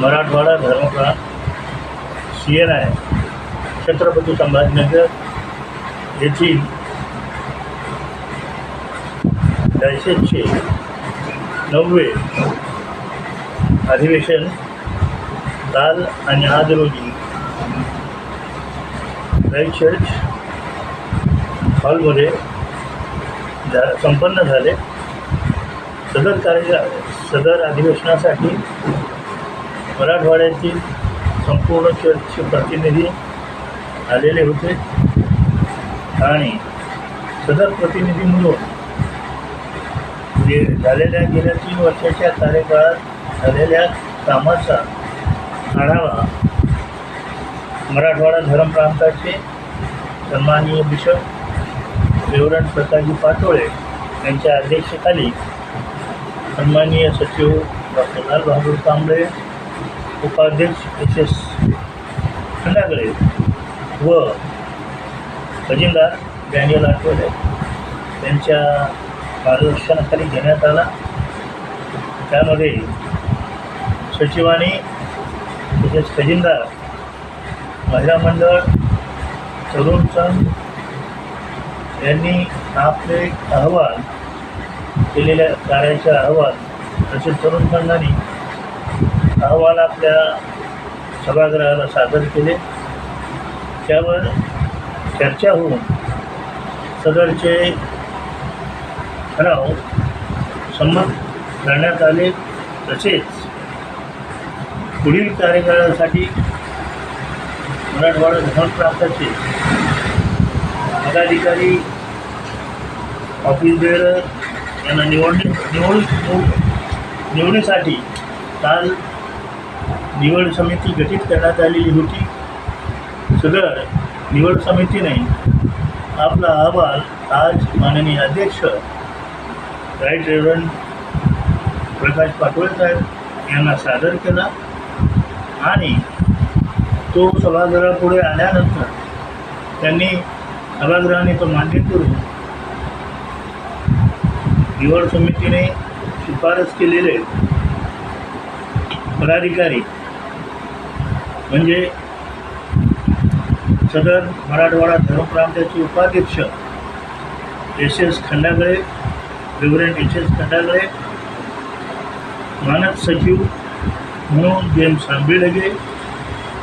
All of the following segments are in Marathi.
Marathwada Dharmpran C N I Chhatrapati Sambhajinagar येथील डायसेसचे नववे अधिवेशन काल आणि आज रोजी लाइट चर्च हॉलमध्ये झा संपन्न झाले. सदर कार्य सदर अधिवेशनासाठी मराठवाड्यातील संपूर्ण चर्चचे प्रतिनिधी आलेले होते. आणि सदर प्रतिनिधी म्हणून जे झालेल्या गेल्या तीन वर्षाच्या कार्यकाळात झालेल्या कामाचा आढावा मराठवाडा धर्म प्रांताचे सन्माननीय बिशप देवरण प्रकाशजी पाटोळे यांच्या अध्यक्षतेखाली सन्माननीय सचिव डॉक्टर लाल बहादूर कांबळे उपाध्यक्ष एस एस खंडागळे व खजिनदार डॅनियल आठवले यांच्या मार्गदर्शनाखाली घेण्यात आला. त्यामध्ये सचिवांनी तसेच खजिनदार महिला मंडळ तरुण संघ यांनी आपले अहवाल केलेल्या कार्याचा अहवाल तसेच तरुण संघाने अहवाल आपल्या सभागृहाला सादर केले. त्यावर चर्चा होऊन सदरचे ठराव संमत करण्यात आले. तसेच पुढील कार्यकाळासाठी मराठवाडा धरण पदाधिकारी ऑफिस बेअर यांना निवडणी निवड निवड- निवडीसाठी काल निवड समिती गठीत करण्यात आलेली होती. सदर निवड समितीने आपला अहवाल आज माननीय अध्यक्ष राईट रेव्हरंड प्रकाश पाटोळे साहेब यांना सादर केला आणि तो सभागृहापुढे आल्यानंतर त्यांनी सभागृहाने तो मान्य करून निवड समितीने शिफारस केलेले पदाधिकारी. म्हणजे सदर मराठवाडा धर्मप्रांताचे उपाध्यक्ष S S Khandagale reverend S S Khandagale मानद सचिव म्हणून जेम आंबेडगे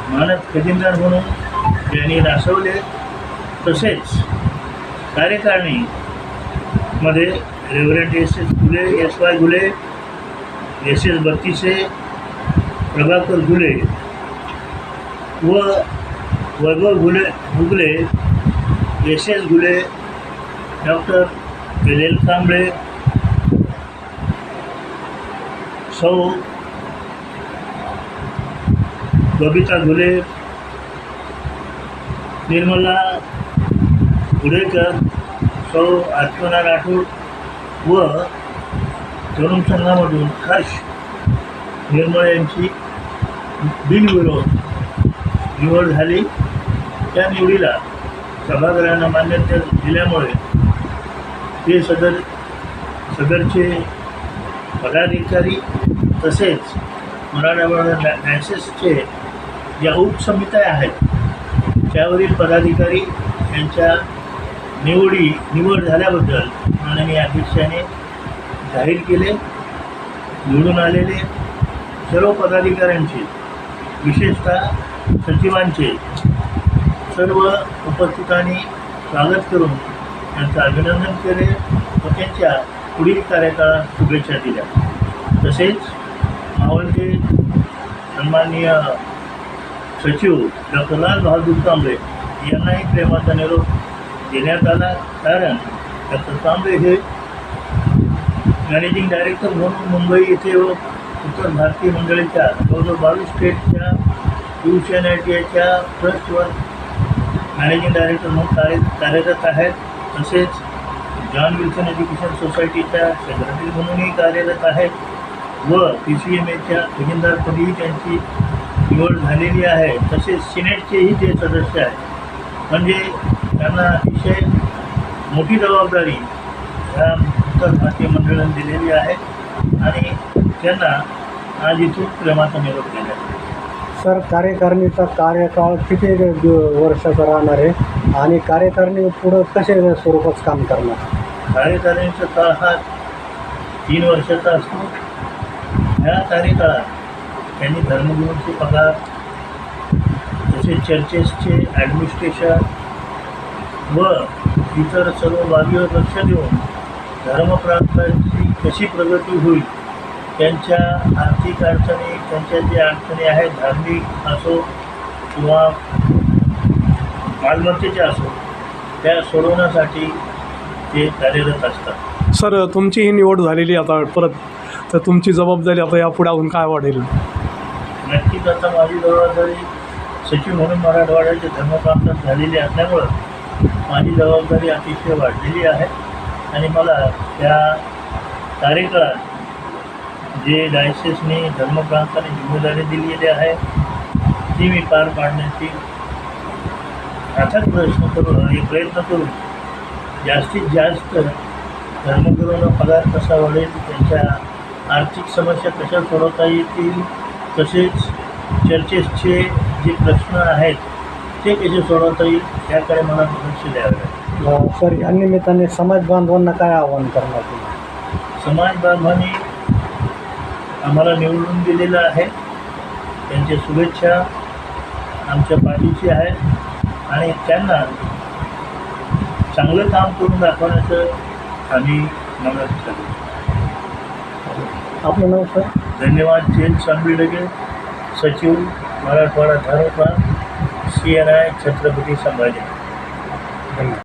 मानद खजिनदार म्हणून यांनी नासवले तसेच कार्यकारिणीमध्ये reverend S S Ghule S Y Ghule S S Battise Prabhakar Ghule व Vaibhav Ghule Gugale S S Ghule doctor विलेल Kamble सौ बबिता घुले निर्मला गुडेकर सौ आत्मना राठोड व तरुण संघामधून हर्ष निर्मळ यांची बिनविरोध निवड झाली. त्या निवडीला सभागृहांना मान्यता दिल्यामुळे ते सदर सदरचे पदाधिकारी तसेच मराठवाडा नॅ ज्या उपसमित्या आहेत. त्यावरील पदाधिकारी यांच्या निवडी निवड झाल्याबद्दल माननीय अध्यक्षाने जाहीर केले निवडून आलेले सर्व पदाधिकाऱ्यांचे विशेषतः सचिवांचे सर्व उपस्थितांनी स्वागत करून त्यांचं अभिनंदन केले व त्यांच्या पुढील कार्यकाळात शुभेच्छा दिल्या. तसेच मावळचे सन्माननीय सचिव डॉक्टर लाल बहादूर कांबळे यांनाही प्रेमाचा निरोप देण्यात आला. कारण डॉक्टर तांबे हे मॅनेजिंग डायरेक्टर म्हणून मुंबई येथे व उत्तर भारतीय मंडळीच्या जवळजवळ बावीस स्टेटच्या यू एन आय टी आयच्या ट्रस्टवर मॅनेजिंग डायरेक्टर म्हणून कार्य कार्यरत आहेत. तसेच जॉन विल्सन एज्युकेशन सोसायटीच्या सेक्रेटरी म्हणूनही कार्यरत आहेत. व पी सी एम एच्या खजिनदारपदीही त्यांची निवड झालेली आहे. तसेच सिनेटचेही ते सदस्य आहेत. म्हणजे त्यांना अतिशय मोठी जबाबदारी ह्या उत्तर भारतीय मंडळाने दिलेली आहे. आणि त्यांना आज इथून प्रेमाचा निरोप दिला सर कार्यकारिणीचा कार्यकाळ किती दिव- वर्षाचा राहणार आहे? आणि कार्यकारिणी पुढं कसे स्वरूपात काम करणार? कार्यकारिणीचा काळ हा तीन वर्षाचा असतो. ह्या कार्यकाळात त्यांनी धर्मगुरूंचे पगार तसेच चर्चेसचे ॲडमिनिस्ट्रेशन व इतर सर्व बाबीवर लक्ष देऊन धर्मप्रांतांची कशी प्रगती होईल त्यांच्या आर्थिक अडचणी त्यांच्या ज्या अडचणी आहेत धार्मिक असो किंवा मालमत्तेच्या असो त्या सोडवण्यासाठी ते कार्यरत असतात. सर तुमची ही निवड झालेली आता परत तर तुमची जबाबदारी आता यापुढे काय वाढेल? नक्कीच आता माझी जबाबदारी सचिव म्हणून मराठवाड्याच्या धर्मप्रांतात झालेली असल्यामुळं माझी जबाबदारी अतिशय वाढलेली आहे. आणि मला त्या कार्यकाळात जे डायसेसने धर्मप्रांताने जिम्मेदारी दिलेली आहे ती मी पार पाडण्याची अथक प्रश्न करून आणि प्रयत्न करून जास्तीत जास्त धर्मगुरूंना पगार कसा वाढेल त्यांच्या आर्थिक समस्या कशा सोडवता येतील तसेच चर्चेसचे जे प्रश्न आहेत ते कसे सोडवता येईल त्याकडे मला लक्ष द्यावे लागेल. हो, सर या निमित्ताने समाज बांधवांना काय आवाहन करणार तुम्ही? समाज बांधवांनी आम्हाला निवडून दिलेलं आहे. त्यांच्या शुभेच्छा आमच्या पाठीची आहेत. आणि त्यांना चांगलं काम करून दाखवण्याचं आम्ही मनात ठरवू आपलं नाव सर धन्यवाद. जैन सांबिडगे सचिव Marathwada धर्मप्रांत C N I Chhatrapati Sambhaji. धन्यवाद.